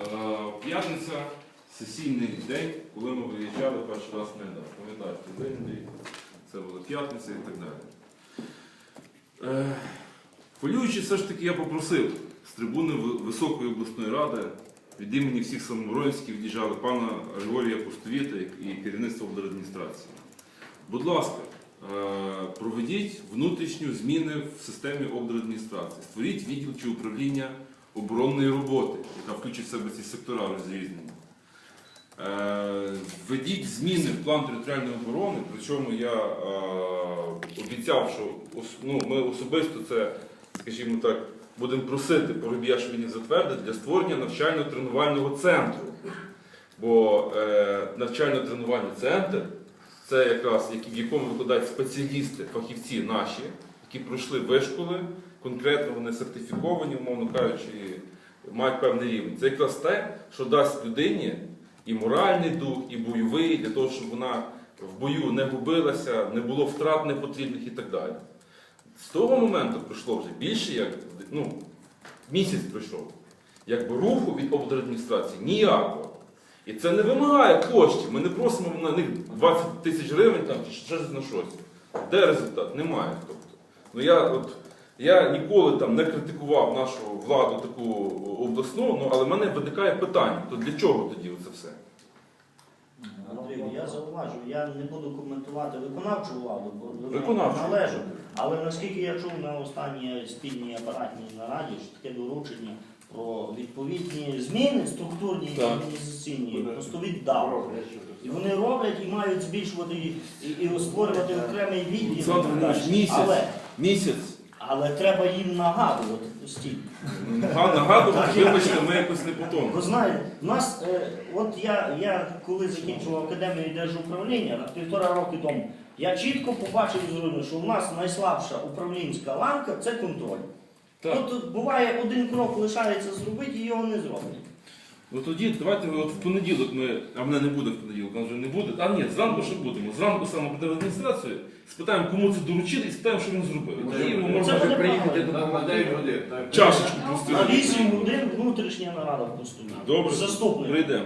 Е, П'ятниця, сесійний день, коли ми виїжджали перший раз на Айдар. Пам'ятаєте, день Це була п'ятниця і так далі. Е, Хвилюючи, все ж таки я попросив з трибуни Високої обласної ради від імені всіх самооборонців від'їжджали пана Григорія Пустовіта і керівництва облдержадміністрації. Будь ласка, е, проведіть внутрішню зміни в системі облдержадміністрації. Створіть відділ чи управління оборонної роботи, яка включить в себе ці сектора розрізнені. Е, Введіть зміни в план територіальної оборони, причому я е, обіцяв, що ну, ми особисто це, скажімо так, будемо просити Поробія, щоб він їх затвердив для створення навчально-тренувального центру. Бо е, навчально-тренувальний центр це якраз в якому викладають спеціалісти, фахівці наші, які пройшли вишколи, конкретно вони сертифіковані, умовно кажучи, мають певний рівень. Це якраз те, що дасть людині і моральний дух, і бойовий, для того, щоб вона в бою не губилася, не було втрат непотрібних і так далі. З того моменту пройшло вже більше як ну, місяць пройшов. Якби руху від облдержадміністрації ніякого. І це не вимагає коштів. Ми не просимо на них 20 тисяч гривень там, чи ще на щось. Де результат? Немає. Тобто. Ну, я, от, я ніколи там не критикував нашу владу таку обласну, ну, але в мене виникає питання, то для чого тоді це все? Андрій, я зауважу, я не буду коментувати виконавчу владу, бо до неї Виконавчу. належу. Але наскільки я чув на останній спільній апаратній нараді, що таке доручення про відповідні зміни структурні і Так. організаційні, постовіть дав. І вони роблять і мають збільшувати і, і, створювати окремий відділ. Олександр місяць. Але, Місяць. але треба їм нагадувати постійно. Га- Нагадувати, вибачте, ми якось не по. Ви знаєте, в нас, е, от я, я коли закінчував академію держуправління півтора роки тому, я чітко побачив і зрозумів, що в нас найслабша управлінська ланка це контроль. Так. От буває один крок лишається зробити і його не зроблять. Ну тоді давайте от в понеділок ми, а мене не буде в понеділок, а вже не буде. А ні, зранку ще будемо. Зранку саме буде в адміністрацію, спитаємо, кому це доручили, і спитаємо, що він зробив. І тоді йому можна буде приїхати до на 9 годин. чашечку чашечку На пустити. 8 годин внутрішня нарада в постійно. Добре, Заступник. прийдемо.